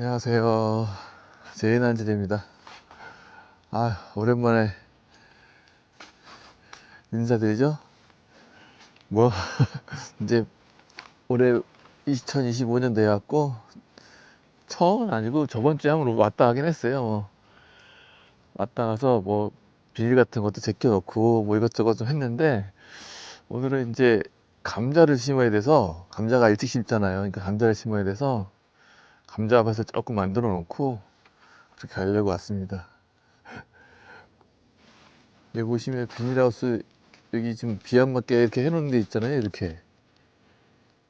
안녕하세요. 제인한진입니다. 아, 오랜만에 인사드리죠? 뭐, 이제 올해 2025년 돼갖고, 처음은 아니고 저번 주에 한번 왔다 하긴 했어요. 뭐. 왔다 가서 뭐, 비닐 같은 것도 제껴놓고, 뭐 이것저것 좀 했는데, 오늘은 이제 감자를 심어야 돼서, 감자가 일찍 심잖아요. 그러니까 감자를 심어야 돼서, 감자밭을 조금 만들어 놓고 그렇게 하려고 왔습니다. 여기 보시면 비닐하우스 여기 지금 비 안 맞게 이렇게 해놓은 데 있잖아요. 이렇게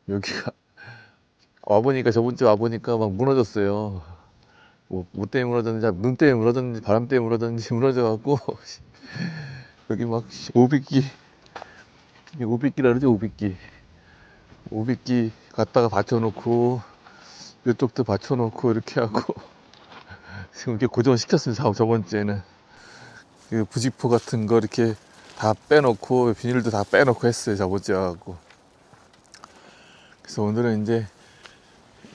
여기가 와보니까 저번 주에 와보니까 막 무너졌어요. 뭐, 뭐 때문에 무너졌는지 눈 때문에 무너졌는지 바람 때문에 무너졌는지 무너져갖고 여기 막 오비끼 오비끼라 그러죠 오비끼 오비끼 갖다가 받쳐놓고 이쪽도 받쳐놓고 이렇게 하고 지금 이렇게 고정시켰습니다. 저번 주에는 그 부직포 같은 거 이렇게 다 빼놓고 비닐도 다 빼놓고 했어요. 저번 주에 하고 그래서 오늘은 이제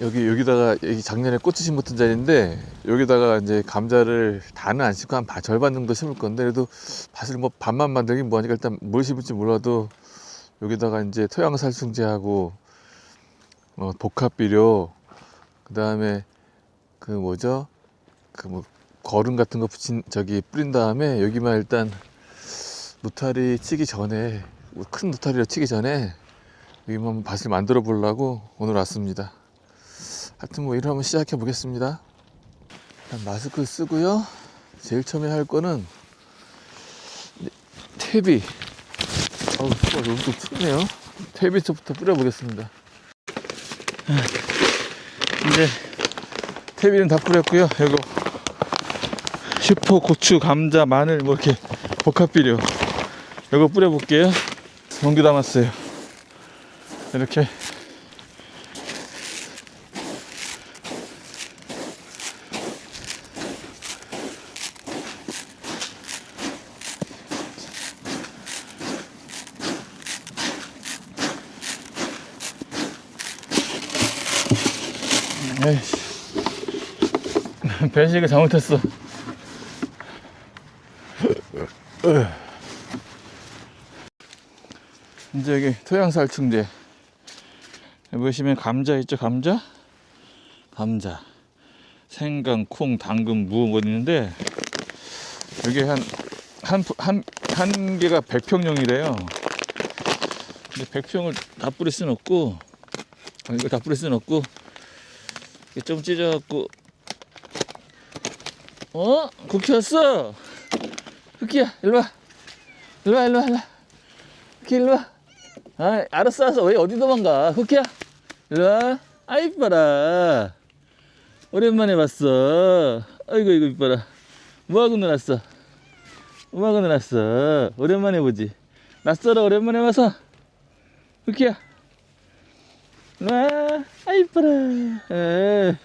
여기 여기다가 여기 작년에 고추 심었던 자리인데 여기다가 이제 감자를 다는 안 심고 한 바- 절반 정도 심을 건데 그래도 밭을 뭐 반만 만들긴 뭐하니까 일단 뭘 심을지 몰라도 여기다가 이제 토양살충제하고 어, 복합비료 그 다음에 그 뭐죠? 그 뭐 거름 같은 거 붙인 저기 뿌린 다음에 여기만 일단 누타리 치기 전에 뭐큰 누타리로 치기 전에 여기만 밭을 만들어 보려고 오늘 왔습니다. 하여튼 뭐 일을 한번 시작해 보겠습니다. 마스크 쓰고요. 제일 처음에 할 거는 퇴비. 어우, 수가 너무 또 춥네요. 퇴비부터 뿌려 보겠습니다. 이제 퇴비는 다 뿌렸고요. 이거 슈퍼 고추, 감자, 마늘 뭐 이렇게 복합 비료 이거 뿌려볼게요. 용기 담았어요. 이렇게 에이씨 변식을 잘못했어. 이제 여기 토양살충제. 보시면 감자 있죠, 감자? 감자. 생강, 콩, 당근, 무, 뭐 있는데, 여기 한, 한, 푸- 한, 한 개가 100평용이래요. 근데 100평을 다 뿌릴 순 없고, 아, 이거 다 뿌릴 순 없고, 좀 찢어갖고, 어? 국회 왔어? 흑기야, 일로 와. 일로 와, 일로 와, 일로 와. 흑기, 일로 와. 아, 알았어, 알았어. 왜 어디 도망가? 흑기야, 일로 와. 아, 이뻐라. 오랜만에 봤어. 아이고, 이거 이뻐라. 뭐하고 놀았어? 뭐하고 놀았어? 오랜만에 보지. 낯설어, 오랜만에 와서. 흑기야. 와. 아, 이뻐라. 에.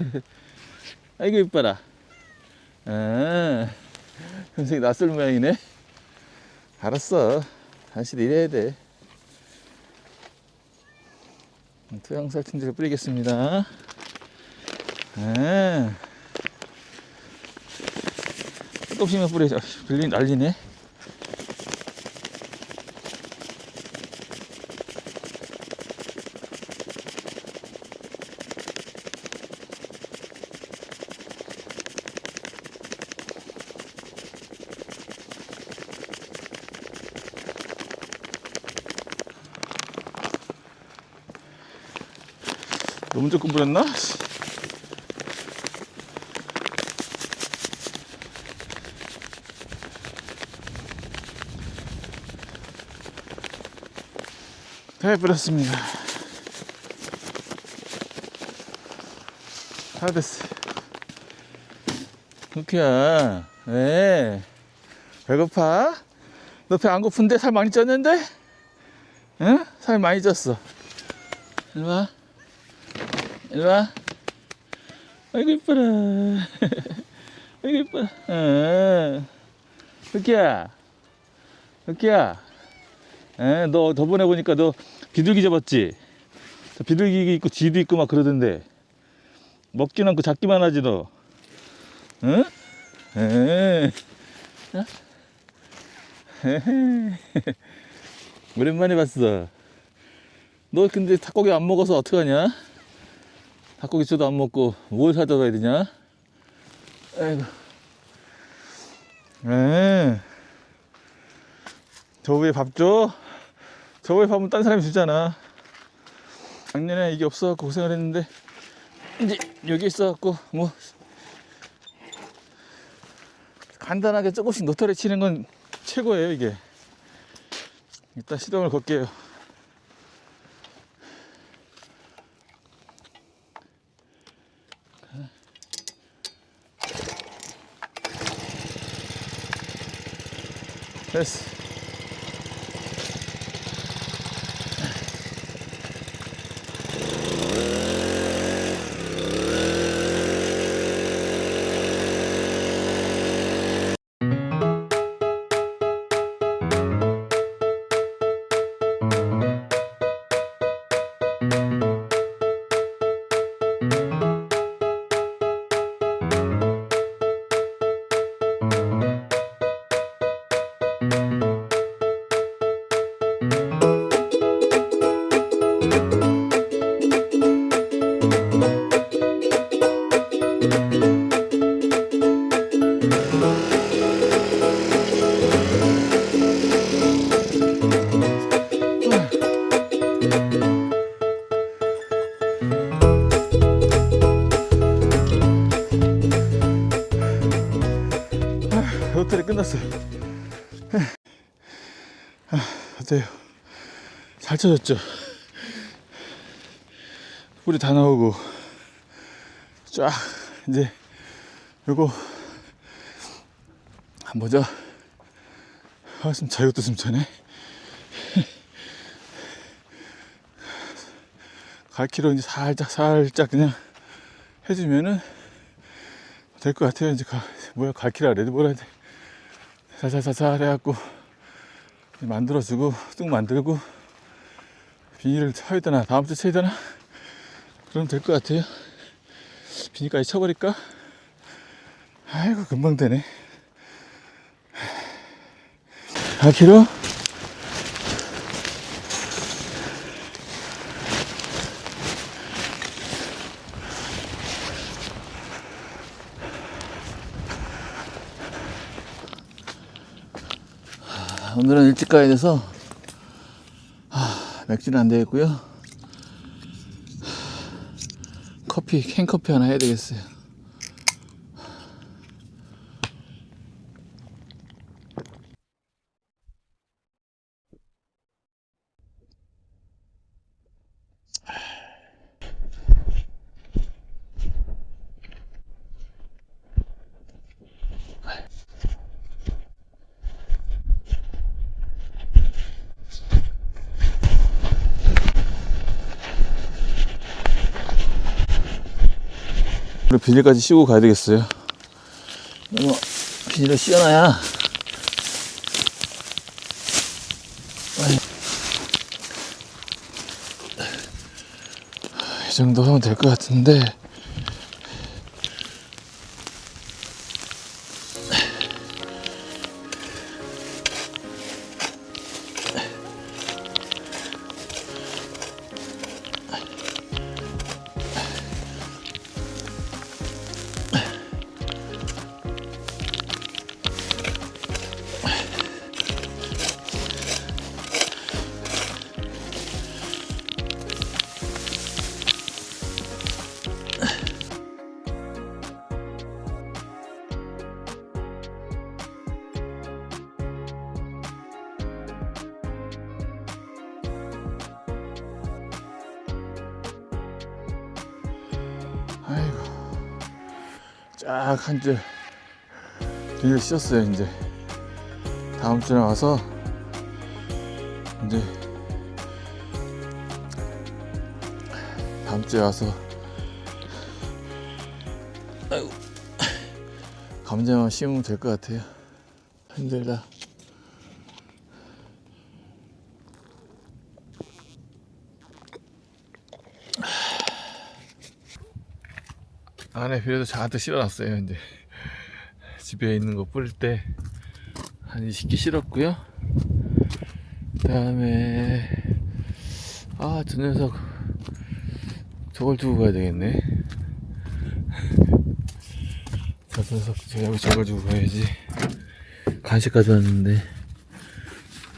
아이고, 이뻐라. 아, 현생이 낯설 모양이네. 알았어. 당신 이래야 돼. 토양살충제를 뿌리겠습니다. 아, 조금씩만 뿌려줘. 빌린 난리네. 너무 조금 뿌렸나? 다 뿌렸습니다. 다 됐어. 루키야, 왜? 배고파? 너 배 안 고픈데? 살 많이 쪘는데? 응? 살 많이 쪘어. 일로 와. 일로 와. 아이고 이뻐라. 아이고 이뻐라. 어. 흑기야. 흑기야. 에, 너 저번에 보니까 너 비둘기 잡았지? 저 비둘기 있고 쥐도 있고 막 그러던데. 먹진 않고 잡기만 하지 너. 응? 에이. 어? 에헤이. 오랜만에 봤어. 너 근데 닭고기 안 먹어서 어떡하냐? 닭고기 저도 안 먹고 뭘 사줘야 되냐? 아이고. 에. 저 위에 밥 줘? 저 위에 밥은 딴 사람이 주잖아. 작년에 이게 없어갖고 고생을 했는데 이제 여기 있어갖고 뭐 간단하게 조금씩 노타리 치는 건 최고예요 이게. 일단 시동을 걸게요. 됐 아, 어때요? 잘 쳐졌죠? 뿌리 다 나오고 쫙 이제 요거 안 보자. 아, 숨차 이것도 숨차네. 갈키로 이제 살짝 살짝 그냥 해주면은 될 것 같아요. 이제 가, 뭐야 갈키라 뭐라 해야 돼. 살살살살 해갖고 만들어주고 뚝 만들고 비닐을 쳐야 되나 다음 주 쳐야 되나 그럼 될 것 같아요. 비닐까지 쳐버릴까? 아이고 금방 되네. 갈키로 오늘은 일찍 가야 돼서 하, 맥주는 안 되겠고요. 커피 캔 커피 하나 해야 되겠어요. 비닐까지 씌우고 가야 되겠어요. 뭐 비닐을 씌워놔야 이 정도 하면 될 것 같은데 쫙한줄 비닐 씌웠어요 이제. 다음 주에 와서 이제 다음 주에 와서 아이고 감자만 심으면 될 것 같아요. 힘들다 안에 비료도 잔뜩 실어놨어요. 이제 집에 있는 거 뿌릴 때 한 20개 실었고요. 그 다음에 아, 저 녀석 저걸 두고 가야 되겠네. 저 녀석 제가 저걸 두고 가야지. 간식 가져왔는데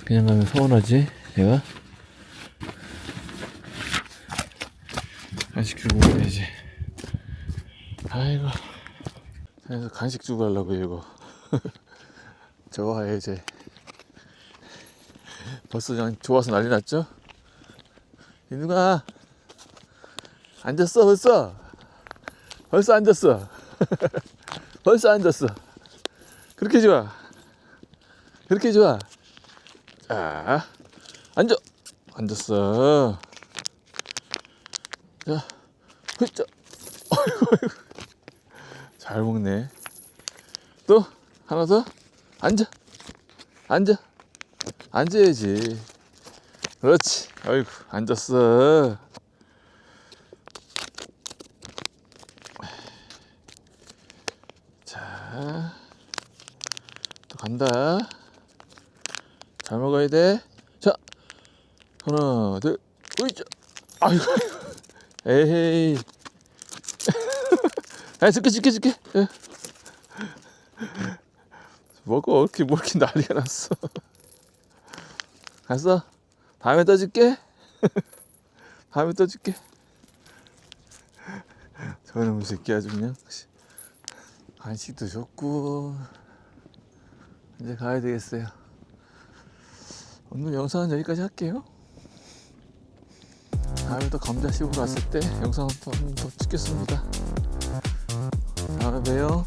그냥 가면 서운하지, 내가? 간식 주고 가야지. 아이고. 그래서 간식 주고 가려고 이거. 저거 이제. 벌써 그냥 좋아서 난리 났죠? 인우가 앉았어 벌써? 벌써 앉았어. 벌써 앉았어. 그렇게 좋아. 그렇게 좋아. 자 앉아. 앉았어. 자 흐자 어이구 어이구 잘 먹네 또 하나 더 앉아 앉아 앉아야지 그렇지 어이구 앉았어 자, 또 간다. 잘 먹어야 돼. 자, 하나, 둘, 으이자. 아이고, 아이고. 에헤이. 아, 줄게, 줄게, 줄게. 예. 먹어, 이렇게, 뭐 이렇게 난리가 났어. 갔어? 다음에 떠줄게. 다음에 떠줄게. 저놈의 새끼 아주 그냥. 간식도 줬고 이제 가야 되겠어요. 오늘 영상은 여기까지 할게요. 다음에 또 감자 씹으러 왔을 때 영상 한번 더 찍겠습니다. 하고요.